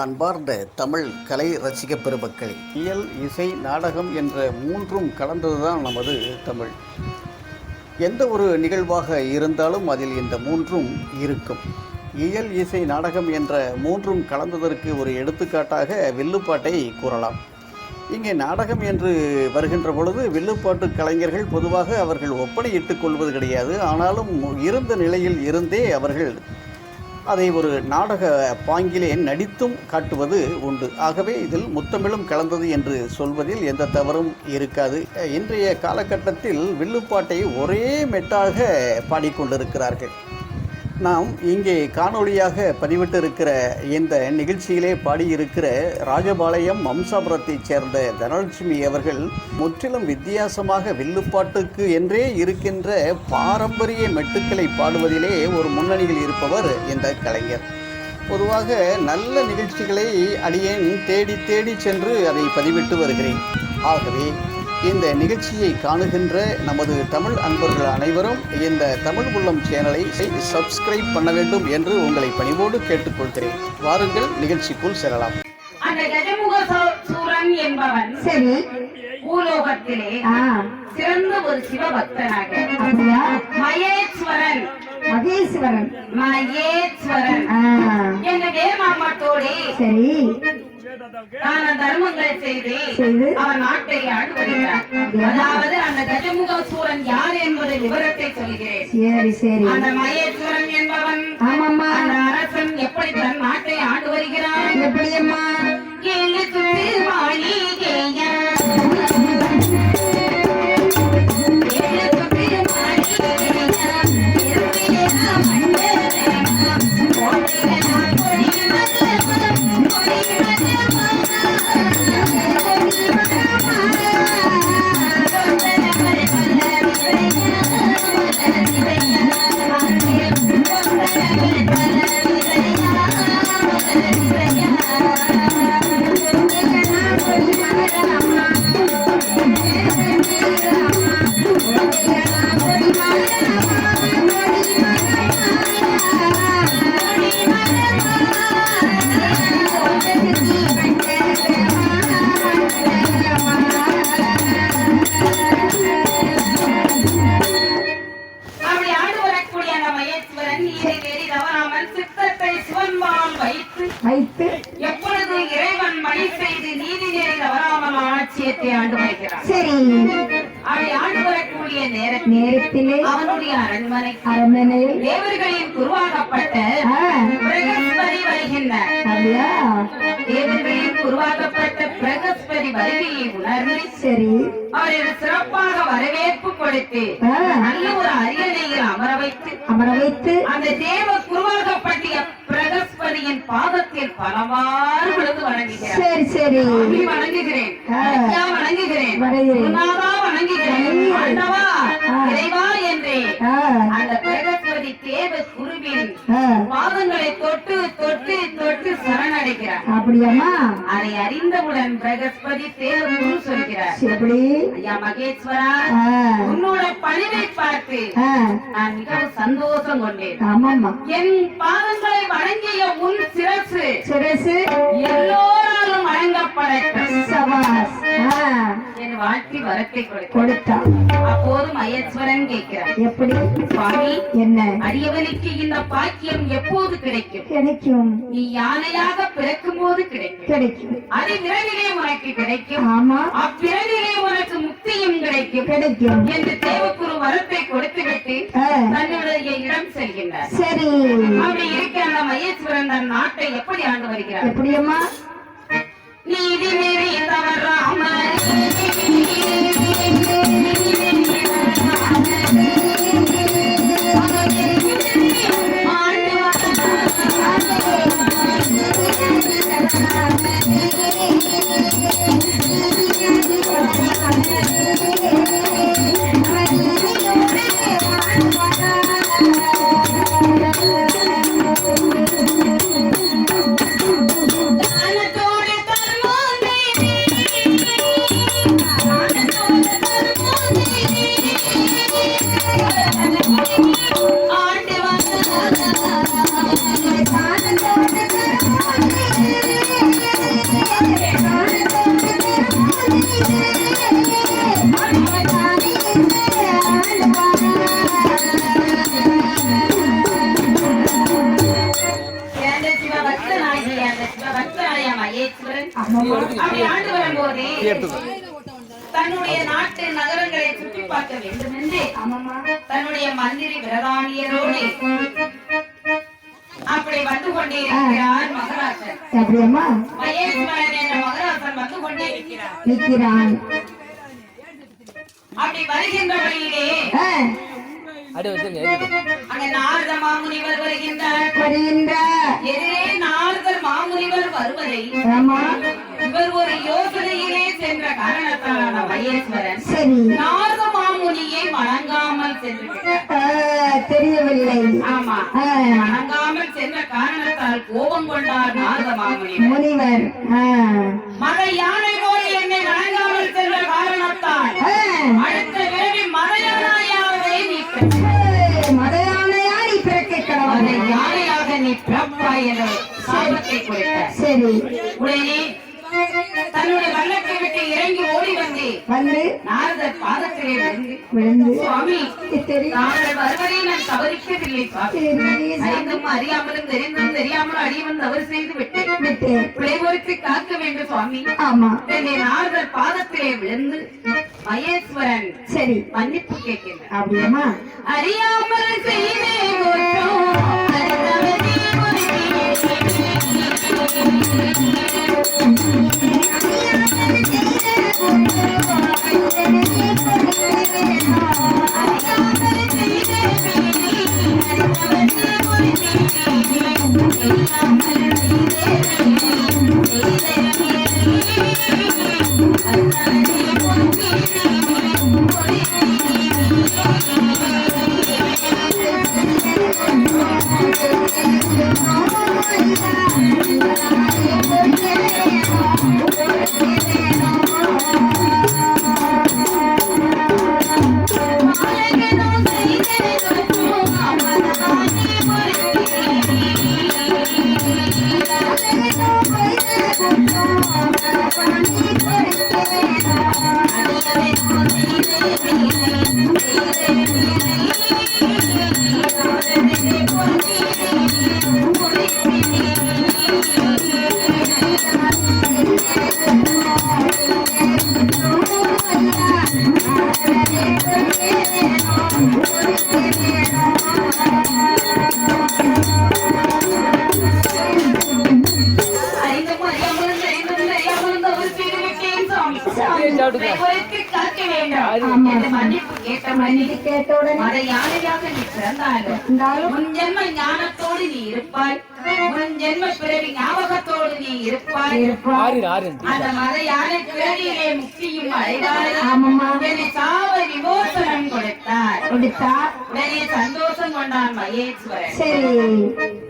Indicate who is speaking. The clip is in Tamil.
Speaker 1: அன்பார்ந்த தமிழ் கலை ரசிக பெருமக்கள் இயல் இசை நாடகம் என்ற மூன்றும் கலந்ததுதான் நமது தமிழ். எந்த ஒரு நிகழ்வாக இருந்தாலும் அதில் இந்த மூன்றும் இருக்கும். இயல் இசை நாடகம் என்ற மூன்றும் கலந்ததற்கு ஒரு எடுத்துக்காட்டாக வில்லுப்பாட்டை கூறலாம். இங்கே நாடகம் என்று வருகின்ற பொழுது வில்லுப்பாட்டு கலைஞர்கள் பொதுவாக அவர்கள் ஒப்பனையிட்டுக் கொள்வது கிடையாது. ஆனாலும் இருந்த நிலையில் இருந்தே அவர்கள் அதை ஒரு நாடக பாங்கிலே நடித்தும் காட்டுவது உண்டு. ஆகவே இதில் முத்தமிழும் கலந்தது என்று சொல்வதில் எந்த தவறும் இருக்காது. இன்றைய காலகட்டத்தில் வில்லுப்பாட்டை ஒரே மெட்டாக பாடிக்கொண்டிருக்கிறார்கள். நாம் இங்கே காணொளியாக பதிவிட்டிருக்கிற இந்த நிகழ்ச்சியிலே பாடியிருக்கிற ராஜபாளையம் வம்சாபுரத்தைச் சேர்ந்த தனலட்சுமி அவர்கள் முற்றிலும் வித்தியாசமாக வில்லுப்பாட்டுக்கு என்றே இருக்கின்ற பாரம்பரிய மெட்டுக்களை பாடுவதிலே ஒரு முன்னணியில் இருப்பவர் இந்த கலைஞர். பொதுவாக நல்ல நிகழ்ச்சிகளை அடியேன் தேடி தேடி சென்று அதை பதிவிட்டு வருகிறேன். ஆகவே இந்த நிகழ்ச்சியை காணுகின்ற நமது தமிழ் அன்பர்கள் அனைவரும் இந்த தமிழ் உள்ளம் சேனலை சப்ஸ்கிரைப் பண்ண வேண்டும் என்று உங்களை பணிவோடு கேட்டுக்கொள்கிறேன். வாருங்கள் நிகழ்ச்சிக்குள் செல்லலாம்.
Speaker 2: அந்த கஜமுக சூ- சூரன் என்பவன்
Speaker 3: சரி.
Speaker 2: பூலோகத்திலே
Speaker 3: ஆ.
Speaker 2: சிறந்த ஒரு சிவபக்தனாக.
Speaker 3: அப்படியா?
Speaker 2: மகேஸ்வரன்.
Speaker 3: மகேஸ்வரன்.
Speaker 2: மகேஸ்வரன். என்ற வேமாமத்தோடு
Speaker 3: சரி.
Speaker 2: தான தர்மங்கள் செய்து அவன் நாட்டை ஆண்டு வருகிறார் அதாவது அந்த கஜமுக சூரன் யார் என்பதை விவரத்தை சொல்கிறேன்.
Speaker 3: சரி சரி.
Speaker 2: அந்த மகேஸ்வரன் என்பவன்
Speaker 3: ஆமாம்மா.
Speaker 2: அந்த அரசன் எப்படி தன் நாட்டை ஆண்டு வருகிறான்?
Speaker 3: எப்படியம்மா?
Speaker 2: வைத்து
Speaker 3: வைத்து
Speaker 2: எப்பொழுது இறைவன் மணி செய்து நீதி நெறி தவறாமல் ஆட்சியத்தை ஆண்டு வருகிறான்.
Speaker 3: சரி.
Speaker 2: அப்படி ஆண்டு வரக்கூடிய நேரத்தில்
Speaker 3: நேரத்திலே
Speaker 2: அவனுடைய அரண்மனை
Speaker 3: அரண்மனையில்
Speaker 2: தேவர்களின் பிரகஸ்பதி வருகின்றார். தேவர்களின் உருவாக்கப்பட்ட பிரகஸ்பதி வருகையை உணர்ந்து
Speaker 3: சரி.
Speaker 2: அவரிடம் சிறப்பாக வரவேற்பு கொடுத்து நல்ல ஒரு அரியணையில் அமர வைத்து
Speaker 3: அமர வைத்து
Speaker 2: அந்த தேவ குருவாகப்பட்டிய பிரகஸ்பதியின் பாதத்தில் பலவாறு விழுந்து வணங்குகிறார்.
Speaker 3: சரி சரி.
Speaker 2: வணங்குகிறேன். வணங்குகிறேன்.
Speaker 3: வணங்குகிறேன்.
Speaker 2: வணங்குகிறேன்.
Speaker 3: வணங்குகிறேன். ஆ.
Speaker 2: இறைவா என்றே அந்த பிரகஸ்பதி தேவ குருவின் பாதங்களை தொட்டு சரணடைகிறார்
Speaker 3: அப்படியாம்மா?
Speaker 2: அதை அறிந்தவுடன் பிரகஸ்பதி குரு சொல்கிறார்.
Speaker 3: எப்படி
Speaker 2: ஐயா மகேஸ்வரா உன்னோட பணிவை பார்த்து நான் மிகவும் சந்தோஷம் கொண்டேன். என் பாதங்களை வணங்கிய உன் சிரசு
Speaker 3: சிரசு.
Speaker 2: வரத்தை
Speaker 3: கொடுத்தா.
Speaker 2: அப்போது மகேஸ்வரன் கேட்கிறார்.
Speaker 3: எப்படி?
Speaker 2: சுவாமி
Speaker 3: என்ன?
Speaker 2: அடியவனுக்கு இந்த பாக்கியம் எப்போது கிடைக்கும்?
Speaker 3: கிடைக்கும்.
Speaker 2: நீ யானையாக பிறக்கும் போது கிடைக்கும்.
Speaker 3: கிடைக்கும்.
Speaker 2: அது விரைவிலே உனக்கு கிடைக்கும்.
Speaker 3: ஆமா.
Speaker 2: அப்பிறவிலே உனக்கு முக்தியும் கிடைக்கும்.
Speaker 3: கிடைக்கும்.
Speaker 2: என்று தேவக்குரு வரத்தை கொடுத்துவிட்டு தன்னுடைய இடம் செல்கின்றார்.
Speaker 3: சரி.
Speaker 2: அப்படி இருக்க அந்த மகேஸ்வரன் தன் நாட்டை எப்படி ஆண்டு வருகிறார்?
Speaker 3: எப்படியம்மா?
Speaker 2: நீதி மீறி தவறாமல் Thank you. தன்னுடைய நாட்டு நகரங்களை சுற்றி பார்க்க வேண்டும் என்று தன்னுடைய மந்திரி பிரதானியரோடு அப்படி வந்து கொண்டே இருக்கிறார் மகராசன்.
Speaker 3: அப்படியம்மா?
Speaker 2: மகேஸ்வரன் என்ற மகராசன் வந்து கொண்டே இருக்கிறார்.
Speaker 3: நிற்கிறான்.
Speaker 2: அப்படி வருகின்ற வழியிலே
Speaker 3: ஆ,
Speaker 2: அங்க நாரத மாமுனிவர் வருகின்றார்.
Speaker 3: வருகின்ற.
Speaker 2: எதிரே நாரதர் மாமுனிவர் வருவதை இவர் ஒரு யோசனையிலே சென்ற காரணத்தாலான மகேஸ்வரன். நாரத மாமுனியை வணங்காமல் சென்று
Speaker 3: தெரியவில்லை.
Speaker 2: ஆமா. வணங்காமல் சென்ற காரணத்தால் கோபம் கொண்டார் நாரத மாமுனி
Speaker 3: முனிவர்
Speaker 2: மத யானை போல் என்னை வணங்காமல் சென்ற காரணத்தால் அடுத்த விரைவில் மத யானையாகவே நீ பிறக்க மத
Speaker 3: கடவுள்
Speaker 2: யானையாக நீ பிறப்பாய் என்ற சாபத்தை கொடுத்தார்
Speaker 3: சரி.
Speaker 2: உடனே தன்னுடைய வல்லத்தை விட்டு இறங்கி ஓடி வந்து
Speaker 3: வந்து
Speaker 2: நாரதர் பாதத்திலே விழுந்து
Speaker 3: விழுந்து
Speaker 2: சுவாமி
Speaker 3: தெரியும்
Speaker 2: தாங்கள் வருவதை நான் தவறிக்கவில்லை சுவாமி. அறிந்தும் அறியாமலும் தெரிந்தும் தெரியாமலும் அடியவன் தவறு செய்து விட்டேன்.
Speaker 3: விட்டேன்.
Speaker 2: பிழை பொறுத்து காக்க வேண்டும் சுவாமி.
Speaker 3: ஆமா.
Speaker 2: என்னை நாரதர் பாதத்திலே விழுந்து மகேஸ்வரன்
Speaker 3: சரி.
Speaker 2: மன்னிப்பு கேட்கின்றார்.
Speaker 3: அப்படியம்மா.
Speaker 2: அறியாமல் செய்தே அறிந்தும் ஞானத்தோடு நீ இருப்பாய். முன் ஜென்ம பிறவி ஞாபகத்தோடு நீ இருப்பாய்.
Speaker 3: இருப்பார்
Speaker 2: அந்த மத யானை பிறவியிலே முக்தியும் அடைவாய்.
Speaker 3: ஆமாம்மா.
Speaker 2: என்னை சாவ விமோசனம் கொடுத்தார்.
Speaker 3: கொடுத்தா
Speaker 2: உடனே சந்தோஷம் கொண்டான் மகேஸ்வரன்.
Speaker 3: சரி.